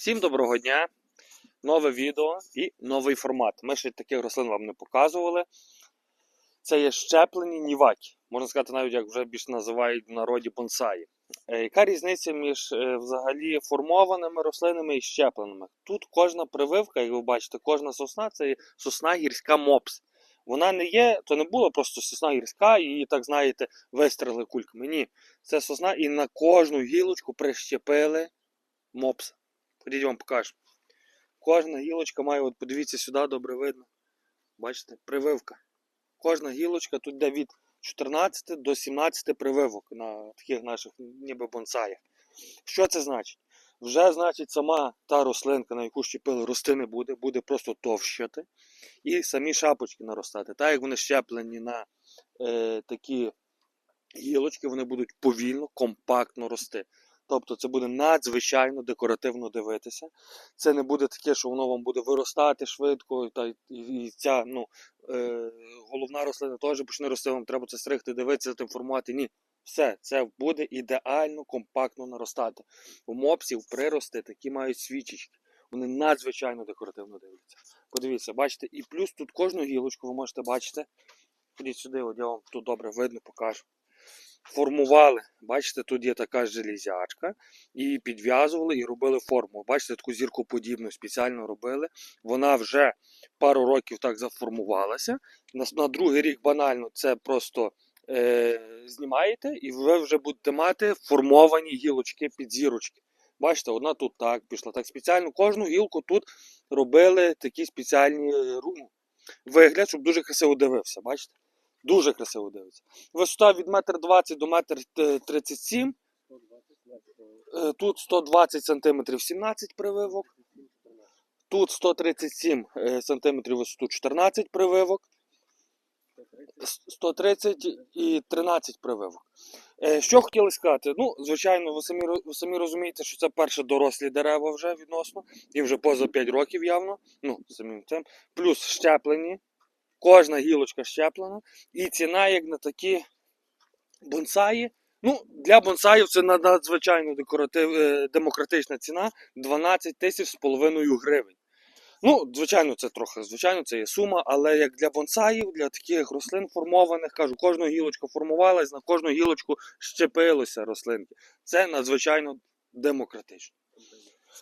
Всім доброго дня! Нове відео і новий формат. Ми ще таких рослин вам не показували. Це є щеплені ніваки. Можна сказати, навіть як вже більш називають в народі бонсаї. Е, Яка різниця між е, взагалі формованими рослинами і щепленими? Тут кожна прививка, як ви бачите, кожна сосна це сосна гірська мопс. Вона не є, то не була просто сосна гірська її, так знаєте, вистріли кульками. Ні, це сосна і на кожну гілочку прищепили мопса. Вам покажу. Кожна гілочка має, от подивіться сюди, добре видно. Бачите, прививка. Кожна гілочка тут йде від 14 до 17 прививок на таких наших ніби бонсаях. Що це значить? Вже, значить, сама та рослинка, на яку щепили, рости не буде, буде просто товщати. І самі шапочки наростати. Так як вони щеплені на е, такі гілочки, вони будуть повільно, компактно рости. Тобто це буде надзвичайно декоративно дивитися. Це не буде таке, що воно вам буде виростати швидко, та і, і ця ну, е, головна рослина теж почне рости, вам треба це стригти, дивитися, тим формувати. Ні. Все, це буде ідеально компактно наростати. У мопсів прирости такі мають свічечки. Вони надзвичайно декоративно дивляться. Подивіться, бачите, і плюс тут кожну гілочку ви можете бачити. Ходіть сюди, от я вам тут добре видно покажу формували. Бачите, тут є така железячка, і підв'язували і робили форму. Бачите, таку зіркоподібну спеціально робили. Вона вже пару років так заформувалася. На, на другий рік банально це просто е, знімаєте, і ви вже будете мати формовані гілочки під зірочки. Бачите, одна тут так пішла. Так спеціально кожну гілку тут робили такі спеціальні е, ру- вигляд, щоб дуже красиво дивився. Бачите? Дуже красиво дивиться. Висота від 1,20 м до 1,37 м. Е, Тут 120 см 17 прививок. Тут 137 см висоту 14 прививок. 130 і 13 прививок. Е, Що хотіли сказати? Ну, звичайно, ви самі, ви самі розумієте, що це перші дорослі дерева вже відносно, і вже поза 5 років явно. Ну, самим цим. Плюс щеплені. Кожна гілочка щеплена. І ціна, як на такі бонсаї. Ну, для бонсаїв це надзвичайно декоратив, е, демократична ціна 12 тисяч з половиною гривень. Ну, звичайно, це трохи, звичайно, це є сума, але як для бонсаїв, для таких рослин формованих, кажу, кожна гілочка формувалась, на кожну гілочку щепилося рослинки. Це надзвичайно демократично.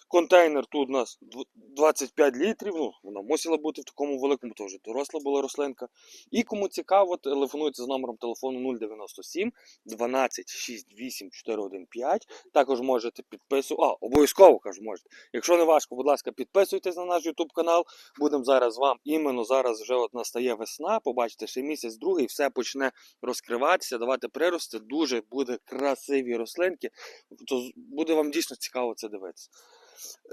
Контейнер тут у нас 25 літрів. Ну, вона мусила бути в такому великому, то вже доросла була рослинка. І кому цікаво, телефонуйте за номером телефону 097 12 68 415. Також можете підписувати. А, обов'язково кажу, можете. Якщо не важко, будь ласка, підписуйтесь на наш YouTube канал. Будемо зараз вам іменно зараз вже от настає весна. Побачите, ще місяць другий, все почне розкриватися, давати прирости. Дуже буде красиві рослинки. То буде вам дійсно цікаво це дивитися.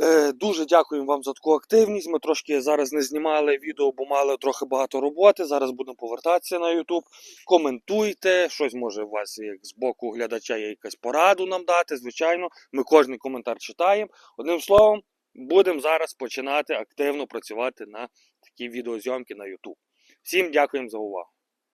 Е, дуже дякуємо вам за таку активність. Ми трошки зараз не знімали відео, бо мали трохи багато роботи. Зараз будемо повертатися на YouTube. Коментуйте, щось може у вас як з боку глядача є якась пораду нам дати. Звичайно, ми кожний коментар читаємо. Одним словом, будемо зараз починати активно працювати на такі відеозйомки на YouTube. Всім дякуємо за увагу.